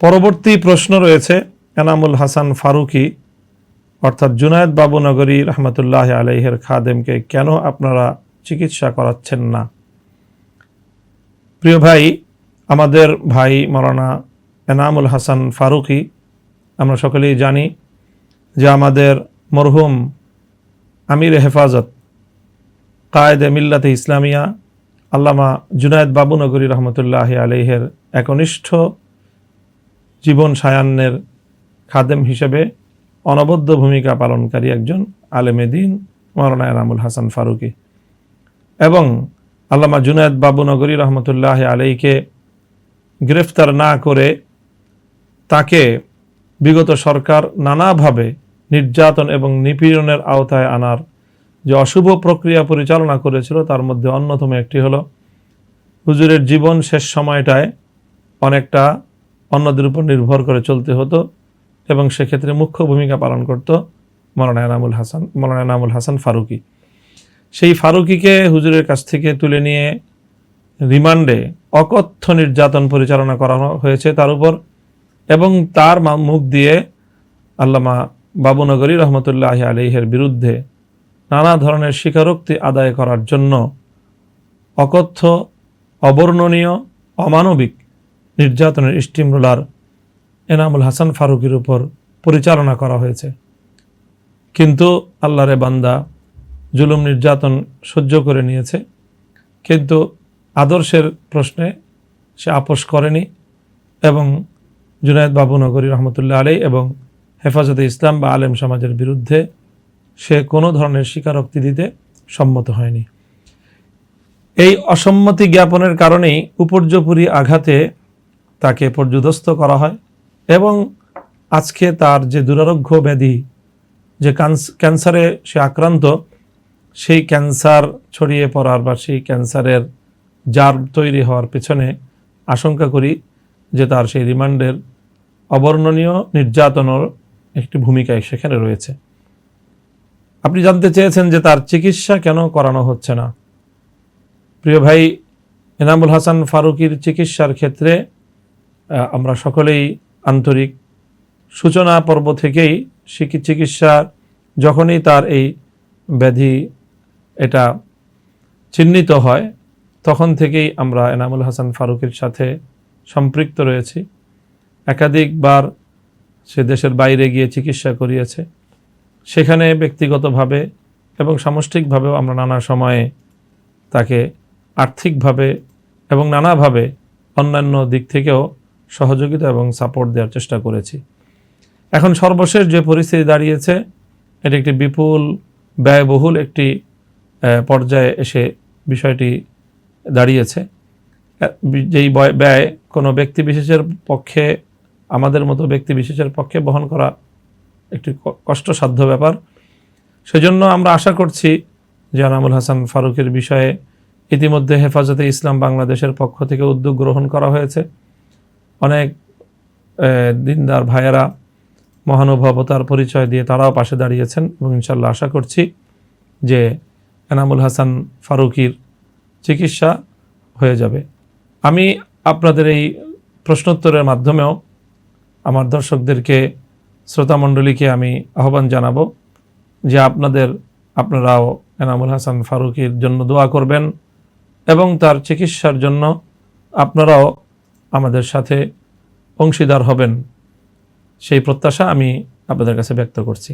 পরবর্তী প্রশ্ন রয়েছে, এনামুল হাসান ফারুকি, অর্থাৎ জুনায়দ বাবুনগরী রহমতুল্লাহ আলাইহের খাদেমকে কেন আপনারা চিকিৎসা করাচ্ছেন না? প্রিয় ভাই, আমাদের ভাই মরানা এনামুল হাসান ফারুকি, আমরা সকলেই জানি যে আমাদের মরহুম আমির হেফাজত কায়েদে মিল্লাতে ইসলামিয়া আল্লামা জুনায়দ বাবুনগরী রহমতুল্লাহ আলহের একনিষ্ঠ জীবন সায়ান্নের খাদেম হিসেবে অনবদ্য ভূমিকা পালনকারী একজন আলেমে দিন মৌলানা এনামুল হাসান ফারুকি। এবং আল্লামা জুনায়দ বাবুনগরী রহমতুল্লাহ আলীকে গ্রেফতার না করে তাকে বিগত সরকার নানাভাবে নির্যাতন এবং নিপীড়নের আওতায় আনার যে অশুভ প্রক্রিয়া পরিচালনা করেছিল, তার মধ্যে অন্যতম একটি হলো, হুজুরের জীবন শেষ সময়টায় অনেকটা অন্যদের উপর নির্ভর করে চলতে হতো এবং সেক্ষেত্রে মুখ্য ভূমিকা পালন করত মৌলানা এনামুল হাসান, মৌলানা এনামুল হাসান ফারুকি। সেই ফারুকিকে হুজুরের কাছ থেকে তুলে নিয়ে রিমান্ডে অকথ্য নির্যাতন পরিচালনা করা হয়েছে তার উপর এবং তার মুখ দিয়ে আল্লামা বাবুনগরী রহমতুল্লাহ আলিহের বিরুদ্ধে নানা ধরনের স্বীকারোক্তি আদায় করার জন্য অকথ্য, অবর্ণনীয়, অমানবিক নির্যাতনের স্টিম রোলার এনামুল হাসান ফারুকের উপর পরিচালনা করা হয়েছে। কিন্তু আল্লাহরে বান্দা জুলুম নির্যাতন সহ্য করে নিয়েছে। কিন্তু আদর্শের প্রশ্নে সে আপোষ করেনি এবং জুনায়দ বাবুনগরী রহমতুল্লাহ আলী এবং হেফাজতে ইসলাম বা আলেম সমাজের বিরুদ্ধে সে কোনো ধরনের স্বীকারোক্তি দিতে সম্মত হয়নি। এই অসম্মতি জ্ঞাপনের কারণেই উপর্যপুরী আঘাতে তাকে পর্যুদস্ত করা হয় এবং আজকে তার যে দুরারোগ্য ব্যাধি, যে ক্যান্স- ক্যান্সারে সে আক্রান্ত, সেই ক্যান্সার ছড়িয়ে পড়ার বা সেই ক্যান্সারের জার তৈরি হওয়ার পেছনে আশঙ্কা করি যে তার সেই রিমান্ডের অবর্ণনীয় নির্যাতনের একটি ভূমিকায় সেখানে রয়েছে। আপনি জানতে চেয়েছেন যে তার চিকিৎসা কেন করানো হচ্ছে না। প্রিয় ভাই, এনামুল হাসান ফারুকির চিকিৎসার ক্ষেত্রে আমরা সকলেই আন্তরিক সূচনা পর্ব থেকেই চিকিৎসা, যখনই তার এই ব্যাধি এটা চিহ্নিত হয়, তখন থেকেই আমরা এনামুল হাসান ফারুকের সাথে সম্পৃক্ত রয়েছি। একাধিকবার সে দেশের বাইরে গিয়ে চিকিৎসা করিয়েছে। সেখানে ব্যক্তিগতভাবে এবং সামষ্টিকভাবেও আমরা নানা সময়ে তাকে আর্থিকভাবে এবং নানাভাবে অন্যান্য দিক থেকেও সহযোগিতা এবং সাপোর্ট দেওয়ার চেষ্টা করেছি। এখন সর্বশেষ যে পরিস্থিতি দাঁড়িয়েছে, এটি একটি বিপুল, ব্যয়বহুল একটি পর্যায়ে এসে বিষয়টি দাঁড়িয়েছে। যেই বয়- ব্যয় কোনো ব্যক্তি বিশেষের পক্ষে, আমাদের মতো ব্যক্তি বিশেষের পক্ষে বহন করা একটি কষ্টসাধ্য ব্যাপার। সেজন্য আমরা আশা করছি যে আনামুল হাসান ফারুকের বিষয়ে ইতিমধ্যে হেফাজতে ইসলাম বাংলাদেশের পক্ষ থেকে উদ্যোগ গ্রহণ করা হয়েছে। অনেক দিনদার ভাইয়েরা মহানুভবতার পরিচয় দিয়ে তারাও পাশে দাঁড়িয়েছেন এবং ইনশাল্লাহ আশা করছি যে এনামুল হাসান ফারুকির চিকিৎসা হয়ে যাবে। আমি আপনাদের এই প্রশ্নোত্তরের মাধ্যমেও আমার দর্শকদেরকে, শ্রোতামণ্ডলীকে আমি আহ্বান জানাব যে আপনাদের, আপনারাও এনামুল হাসান ফারুকির জন্য দোয়া করবেন এবং তার চিকিৎসার জন্য আপনারাও আমাদের সাথে অংশীদার হবেন সেই প্রত্যাশা আমি আপনাদের কাছে ব্যক্ত করছি।